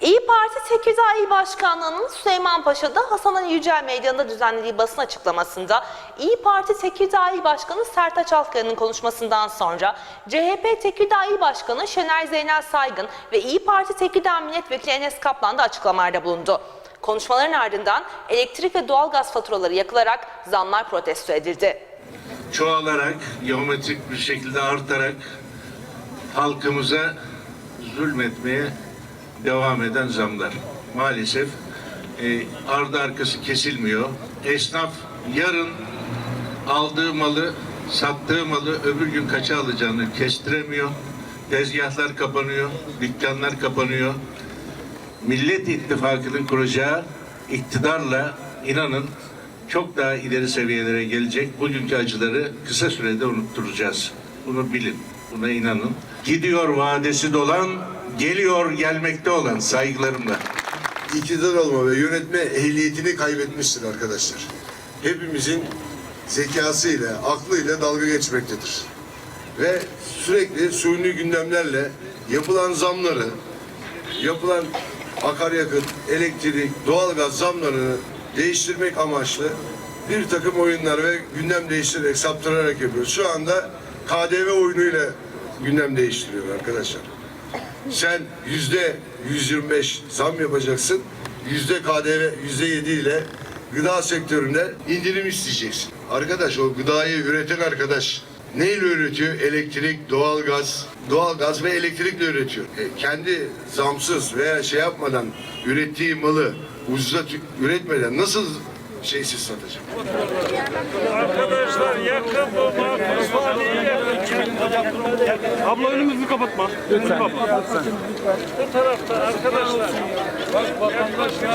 İyi Parti Tekirdağ İl Başkanlığı'nın Süleymanpaşa'da Hasan Ali Yücel Meydanı'nda düzenlediği basın açıklamasında İyi Parti Tekirdağ İl Başkanı Sertaç Alkaya'nın konuşmasından sonra CHP Tekirdağ İl Başkanı Şener Zeynel Saygın ve İyi Parti Tekirdağ Milletvekili Enes Kaplan da açıklamalarda bulundu. Konuşmaların ardından elektrik ve doğalgaz faturaları yakılarak zamlar protesto edildi. çoğalarak, geometrik bir şekilde artarak halkımıza zulmetmeye devam eden zamlar. Maalesef e, ardı arkası kesilmiyor. Esnaf yarın aldığı malı, sattığı malı öbür gün kaça alacağını kestiremiyor. Tezgahlar kapanıyor, dükkanlar kapanıyor. Millet İttifakı'nın kuracağı iktidarla inanın çok daha ileri seviyelere gelecek. Bugünkü acıları kısa sürede unutturacağız. Bunu bilin, buna inanın. Gidiyor vadesi dolan, geliyor gelmekte olan saygılarımla. iktidar olma ve yönetme ehliyetini kaybetmiştir arkadaşlar. Hepimizin zekasıyla, aklıyla dalga geçmektedir. Ve sürekli suni gündemlerle yapılan zamları, yapılan akaryakıt, elektrik, doğalgaz zamlarını değiştirmek amaçlı bir takım oyunlar ve gündem değiştirerek, saptırarak yapıyor. Şu anda KDV oyunuyla gündem değiştiriyor arkadaşlar. Sen yüzde 125 zam yapacaksın. Yüzde KDV yüzde yedi ile gıda sektöründe indirim isteyeceksin. Arkadaş o gıdayı üreten arkadaş neyle üretiyor? Elektrik, doğalgaz, doğalgaz ve elektrikle üretiyor. E, kendi zamsız veya şey yapmadan ürettiği malı ucuza üretmeden nasıl şeysiz satacak? Arkadaşlar yakın bu mahpus. Abla önümüzü kapatma. Lütfen. Bu tarafta arkadaşlar. Yaklaşın.